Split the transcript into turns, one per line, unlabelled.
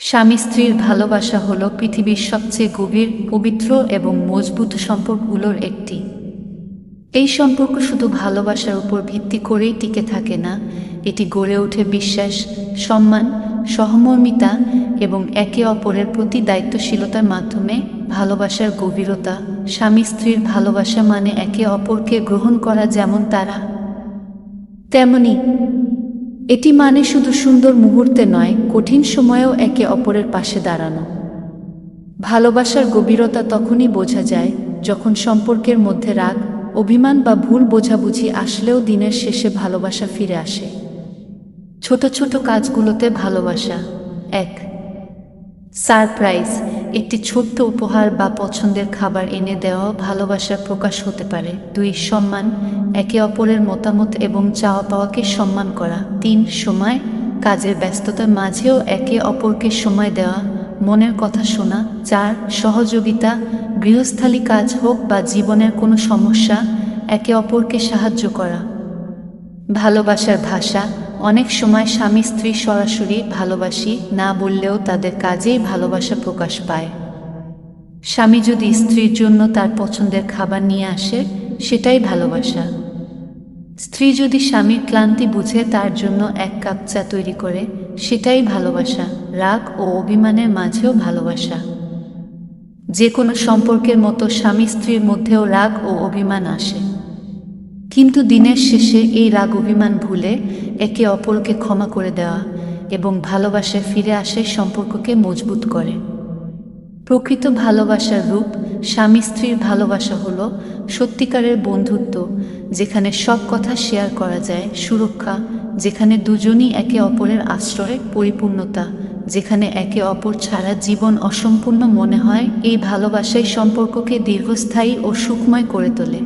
স্বামী স্ত্রীর ভালোবাসা হল পৃথিবীর সবচেয়ে গভীর, পবিত্র এবং মজবুত সম্পর্কগুলোর একটি। এই সম্পর্ক শুধু ভালোবাসার উপর ভিত্তি করেই টিকে থাকে না, এটি গড়ে ওঠে বিশ্বাস, সম্মান, সহমর্মিতা এবং একে অপরের প্রতি দায়িত্বশীলতার মাধ্যমে। ভালোবাসার গভীরতা, স্বামী স্ত্রীর ভালোবাসা মানে একে অপরকে গ্রহণ করা যেমন তারা, তেমনি এটি মানে শুধু সুন্দর মুহূর্তে নয়, কঠিন সময়েও একে অপরের পাশে দাঁড়ানো। ভালোবাসার গভীরতা তখনই বোঝা যায় যখন সম্পর্কের মধ্যে রাগ, অভিমান বা ভুল বোঝাবুঝি আসলেও দিনের শেষে ভালোবাসা ফিরে আসে। ছোট ছোট কাজগুলোতে ভালোবাসা। এক, সারপ্রাইজ। একটি ছোট্ট উপহার বা পছন্দের খাবার এনে দেওয়া ভালোবাসার প্রকাশ হতে পারে। দুই, সম্মান। একে অপরের মতামত এবং চাওয়া পাওয়াকে সম্মান করা। তিন, সময়। কাজের ব্যস্ততার মাঝেও একে অপরকে সময় দেওয়া। মনের কথা শোনা। চার, সহযোগিতা। গৃহস্থালী কাজ হোক বা জীবনের কোনো সমস্যা, একে অপরকে সাহায্য করা। ভালোবাসার ভাষা। অনেক সময় স্বামী স্ত্রী সরাসরি ভালোবাসি, না বললেও তাদের কাজেই ভালোবাসা প্রকাশ পায়। স্বামী যদি স্ত্রীর জন্য তার পছন্দের খাবার নিয়ে আসে, সেটাই ভালোবাসা। স্ত্রী যদি স্বামীর ক্লান্তি বুঝে তার জন্য এক কাপ চা তৈরি করে, সেটাই ভালোবাসা, রাগ ও অভিমানের মাঝেও ভালোবাসা। যে কোনো সম্পর্কের মতো স্বামী স্ত্রীর মধ্যেও রাগ ও অভিমান আসে। কিন্তু দিনের শেষে এই রাগ অভিমান ভুলে একে অপরকে ক্ষমা করে দেওয়া এবং ভালোবাসায় ফিরে আসে সম্পর্ককে মজবুত করে। প্রকৃত ভালোবাসার রূপ স্বামী স্ত্রীর ভালোবাসা হলো সত্যিকারের বন্ধুত্ব, যেখানে সব কথা শেয়ার করা যায়, সুরক্ষা, যেখানে দুজনই একে অপরের আশ্রয়ে পরিপূর্ণতা, যেখানে একে অপর ছাড়া জীবন অসম্পূর্ণ মনে হয়, এই ভালোবাসাই সম্পর্ককে দীর্ঘস্থায়ী ও সুখময় করে তোলে।